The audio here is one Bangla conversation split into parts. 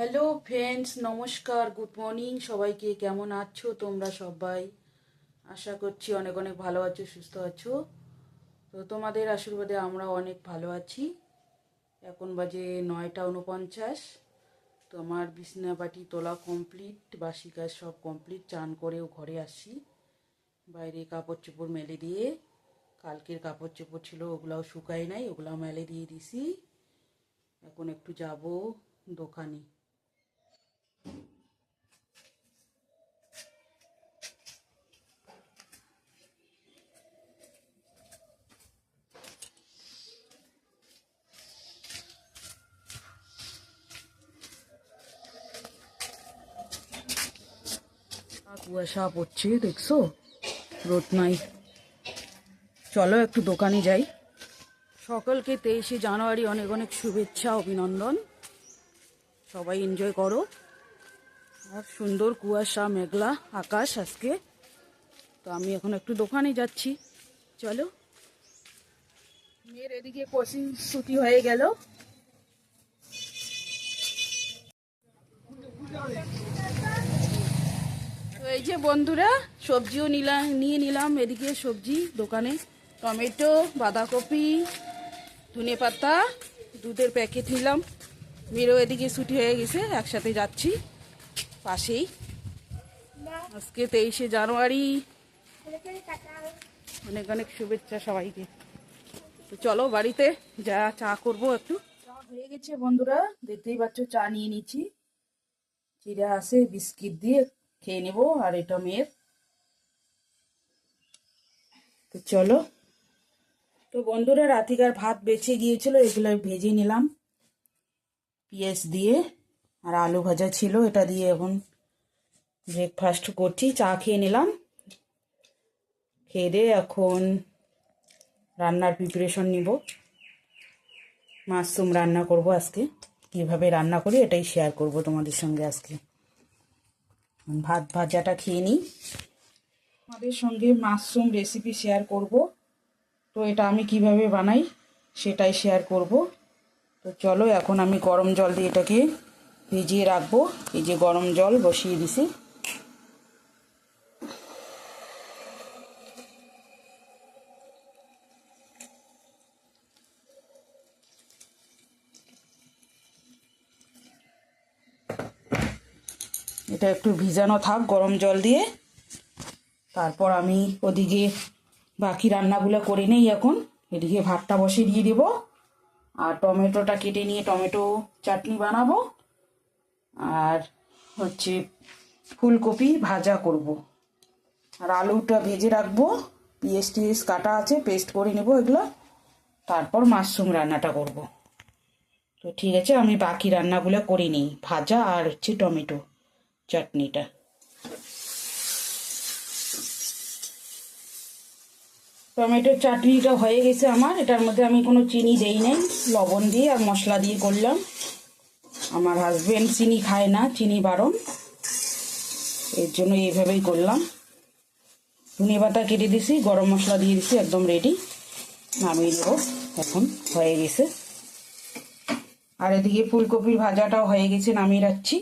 হ্যালো ফ্রেন্ডস নমস্কার গুড মর্নিং সবাইকে কেমন আছো তোমরা সবাই? আশা করছি অনেক অনেক ভালো আছো, সুস্থ আছো। তো তোমাদের আশীর্বাদে আমরা অনেক ভালো আছি। এখন বাজে নয়টা উনপঞ্চাশ। তো আমার বিছনাবাটি তোলা কমপ্লিট বাসি কাজ সব কমপ্লিট চান করেও ঘরে আসছি বাইরে কাপড় চোপড় মেলে দিয়ে, কালকের কাপড় চোপড় ছিল, ওগুলাও শুকায় নাই, ওগুলাও মেলে দিয়ে দিছি। এখন একটু যাব দোকানে। কুয়াশা পড়ছে, দেখছ? রোদ নাই। চলো একটু দোকানে যাই। সকলকে তেইশে জানুয়ারি অনেক অনেক শুভেচ্ছা, অভিনন্দন। সবাই এনজয় করো। আর সুন্দর কুয়াশা, মেঘলা আকাশ আজকে। তো আমি এখন একটু দোকানে যাচ্ছি। চলো। মেয়ের এদিকে কোচিং ছুটি হয়ে গেল। এই যে বন্ধুরা, সবজিও নিলাম নিয়ে নিলাম এদিকে সবজি দোকানে। টমেটো, বাঁধাকপি, ধনে পাতা, দুধের প্যাকেট নিলাম। মেয়েরও এদিকে ছুটি হয়ে গেছে, একসাথে যাচ্ছি। পাশেই। আজকে তেইশে জানুয়ারি। অনেক অনেক শুভেচ্ছা সবাইকে। তো চলো বাড়িতে যা চা করব একটু। চা হয়ে গেছে বন্ধুরা দেখতেই পাচ্ছ চা নিয়ে নিচ্ছি। চিরা আছে বিস্কিট দিয়ে খেয়ে নেব আর এটা মেয়ের। তো চলো। তো বন্ধুরা রাতিকার ভাত বেঁচে গিয়েছিল এগুলো ভেজে নিলাম। পেঁয়াজ দিয়ে। আর আলু ভাজা ছিল, এটা দিয়ে এখন ব্রেকফাস্ট করছি। চা খেয়ে নিলাম। খেয়ে এখন রান্নার প্রিপারেশন নিব। মাশরুম রান্না করব আজকে। কীভাবে রান্না করি এটাই শেয়ার করব তোমাদের সঙ্গে আজকে। ভাত ভাজাটা খেয়ে নিই। তোমাদের সঙ্গে মাশরুম রেসিপি শেয়ার করব। তো এটা আমি কীভাবে বানাই সেটাই শেয়ার করব। তো চলো, এখন আমি গরম জল দিয়ে এটাকে ভিজিয়ে রাখব। এই যে গরম জল বসিয়ে দিছি। এটা একটু ভিজানো থাক গরম জল দিয়ে। তারপর আমি ওদিকে বাকি রান্নাগুলো করে নেই এখন। এদিকে ভাতটা বসিয়ে দিয়ে দেবো। আর টমেটোটা কেটে নিয়ে টমেটো চাটনি বানাবো। আর হচ্ছে ফুলকপি ভাজা করব। আর আলুটা ভেজে রাখব। পিএস টিএস কাটা আছে, পেস্ট করে নেব এগুলো। তারপর মাশরুম রান্নাটা করব। তো ঠিক আছে, আমি বাকি রান্নাগুলো করে নিই। ভাজা আর হচ্ছে টমেটো চাটনিটা। টমেটোর চাটনিটা হয়ে গেছে আমার। এটার মধ্যে আমি কোনো চিনি দেই নাই, লবণ দিয়ে আর মশলা দিয়ে করলাম। আমার হাজব্যান্ড চিনি খায় না, চিনি বারণ। এর জন্য এইভাবেই করলাম। ধনে পাতা কেটে দিছি, গরম মশলা দিয়ে দিছি, একদম রেডি নামিয়ে দেবো এখন হয়ে গেছে। আর এদিকে ফুলকপির ভাজাটাও হয়ে গেছে, নামিয়ে রাখছি।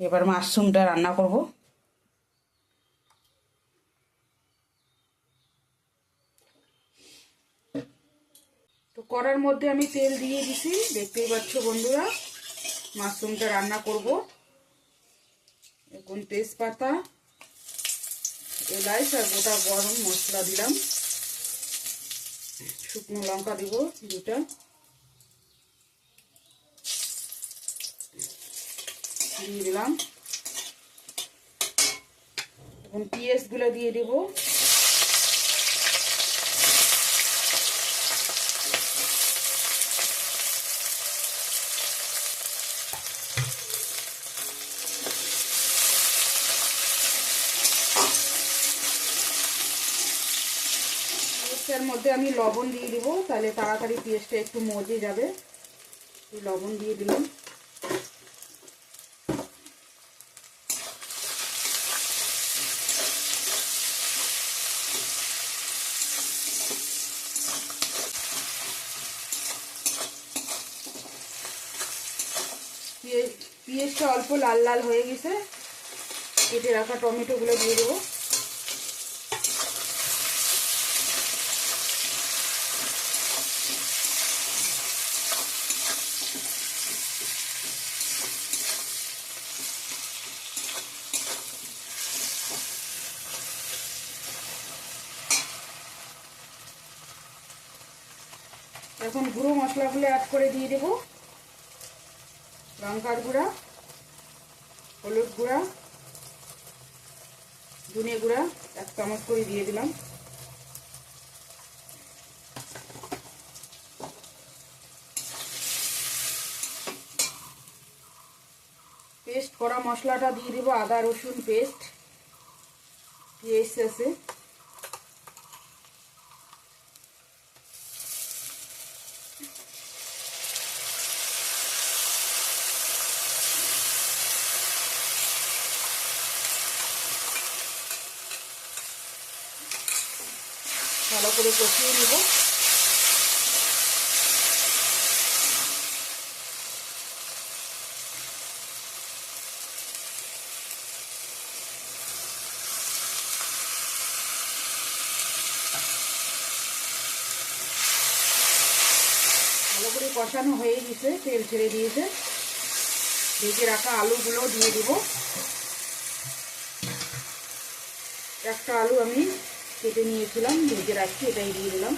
এবার মাশরুমটা রান্না করব। কড়ার মধ্যে আমি তেল দিয়ে দিছি। দেখতেই পাচ্ছ বন্ধুরা, মাশরুমটা রান্না করব। এখন তেজপাতা, এলাচ আর গোটা গরম মশলা দিলাম। শুকনো লঙ্কা দিব দুটা দিয়ে দিলাম। এখনগুলো দিয়ে দেব। পেঁয়াজটার মধ্যে আমি লবণ দিয়ে দিব, তাহলে তাড়াতাড়ি পেঁয়াজটা একটু মজে যাবে। লবণ দিয়ে দিলাম। পেঁয়াজ পেঁয়াজটা অল্প লাল লাল হয়ে গেছে। কেটে রাখা টমেটোগুলো দিয়ে দেবো। এখন গুঁড়ো মশলাগুলো অ্যাড করে দিয়ে দেব। লঙ্কার গুঁড়া, হলুদ গুঁড়া, ধনে গুঁড়া, এক চামচ করে দিয়ে দিলাম। পেস্ট করা মশলাটা দিয়ে দেবো আদা রসুন পেস্ট পেস্ট আছে। ভালো করে কষিয়ে নেব। ভালো করে কষানো হয়ে গেছে, তেল ছেড়ে দিয়েছে। ভেজে রাখা আলুগুলো দিয়ে দিব। একটা আলু আমি কেটে নিয়েছিলাম ভেজে রাখছি এটাই দিয়ে দিলাম।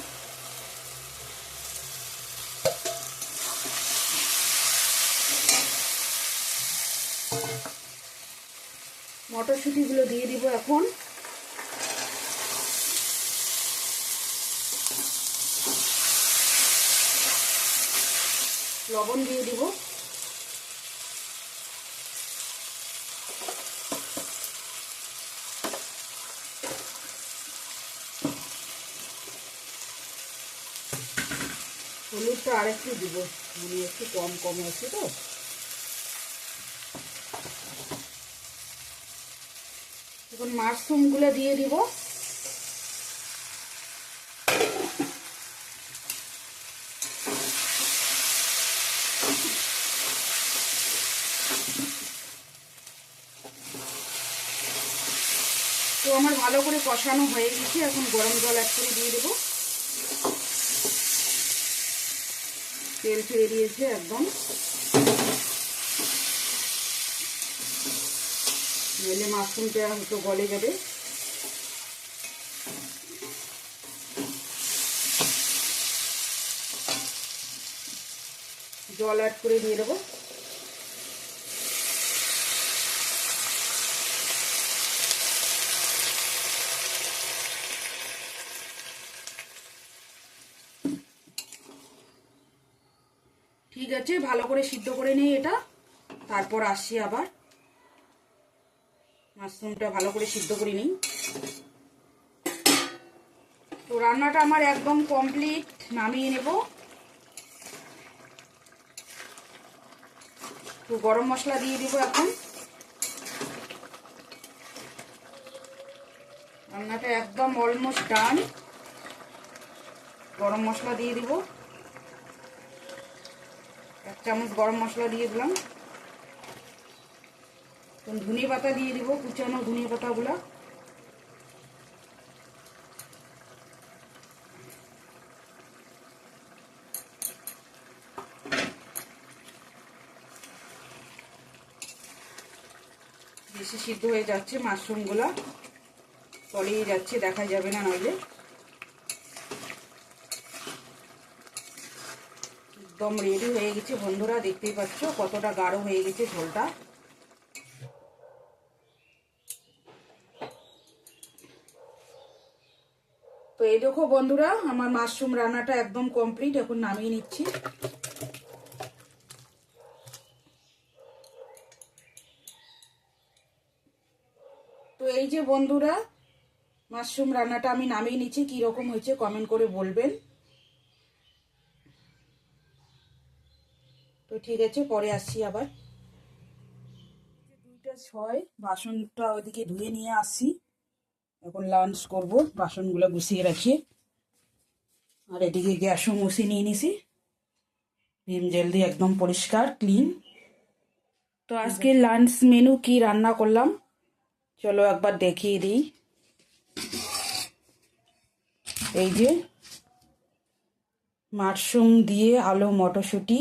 মটরশুঁটিগুলো দিয়ে দিব এখন। লবণ দিয়ে দিব। হলুদটা আর একটু দিব। মানে একটু কম কম আছে তো। এখন মাশরুমগুলো দিয়ে দিব। তো আমার ভালো করে কষানো হয়ে গেছে। এখন গরম জল এক করে দিয়ে দেবো। তেল ছেড়ে দিয়েছে একদম। নইলে মাশরুমটা হয়তো গলে যাবে। জল অ্যাড করে দিয়ে দেবো আছে ভালো করে সিদ্ধ করে নিই এটা। তারপর আসছি আবার। মাশরুমটা ভালো করে সিদ্ধ করে নিই। তো রান্নাটা আমার একদম কমপ্লিট নামিয়ে নেব। তো গরম মশলা দিয়ে দিব এখন। রান্নাটা একদম অলমোস্ট ডান গরম মশলা দিয়ে দিব। চামচ গরম মশলা দিয়ে দিলাম। ধনে পাতা দিয়ে দিব, কুচানো ধনে পাতাগুলা। বেশি সিদ্ধ হয়ে যাচ্ছে মাশরুমগুলা। তলিয়ে যাচ্ছে, দেখা যাবে না নইলে একদম রেডি হয়ে গেছে। বন্ধুরা, দেখতেই পাচ্ছ কতটা গাঢ় হয়ে গেছে ঝোলটা। তো এই দেখো বন্ধুরা, আমার মাশরুম রান্নাটা একদম কমপ্লিট এখন নামিয়ে নিচ্ছি। তো এই যে বন্ধুরা, মাশরুম রান্নাটা আমি নামিয়ে নিচ্ছি। কীরকম হয়েছে কমেন্ট করে বলবেন। তো ঠিক আছে, পরে আসছি আবার। দুইটা ছয়, বাসনটা ওইদিকে ধুয়ে নিয়ে আসছি। এখন লাঞ্চ করব, বাসনগুলো গুছিয়ে রাখি। আর এদিকে গ্যাসও মুছে নিয়ে নিছি। ভিম জেল দিয়ে একদম পরিষ্কার ক্লিন তো আজকে লাঞ্চ মেনু কি রান্না করলাম? চলো একবার দেখিয়ে দিই। এই যে মাশরুম দিয়ে আলু মটরশুঁটি।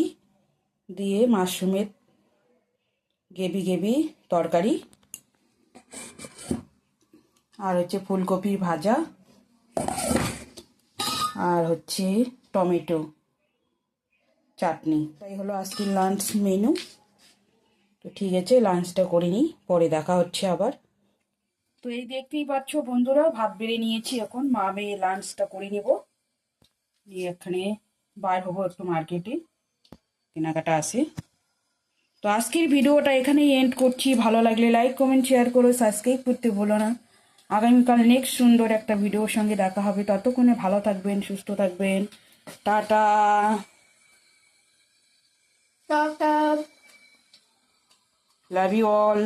দিয়ে মাশরুমের গেবি গেবি তরকারি আর হচ্ছে ফুলকপির ভাজা আর হচ্ছে টমেটো চাটনি। তাই হলো আজকের লাঞ্চ মেনু তো ঠিক আছে লাঞ্চটা করে নিই, পরে দেখা হচ্ছে আবার। তো এই দেখতেই পাচ্ছ বন্ধুরা, ভাত বেড়ে নিয়েছি এখন। মা মেয়ে লাঞ্চটা করে নেব। নিয়ে এখানে বার হব একটু মার্কেটে কেনাকাটা আছে। তো আজকের ভিডিওটা এখানেই এন্ড করছি। ভালো লাগলে লাইক কমেন্ট শেয়ার করো সাবস্ক্রাইব করতে ভুলো না। আগামীকাল নেক্সট সুন্দর একটা ভিডিওর সঙ্গে দেখা হবে। ততক্ষণে ভালো থাকবেন সুস্থ থাকবেন। Tata. Tata love you all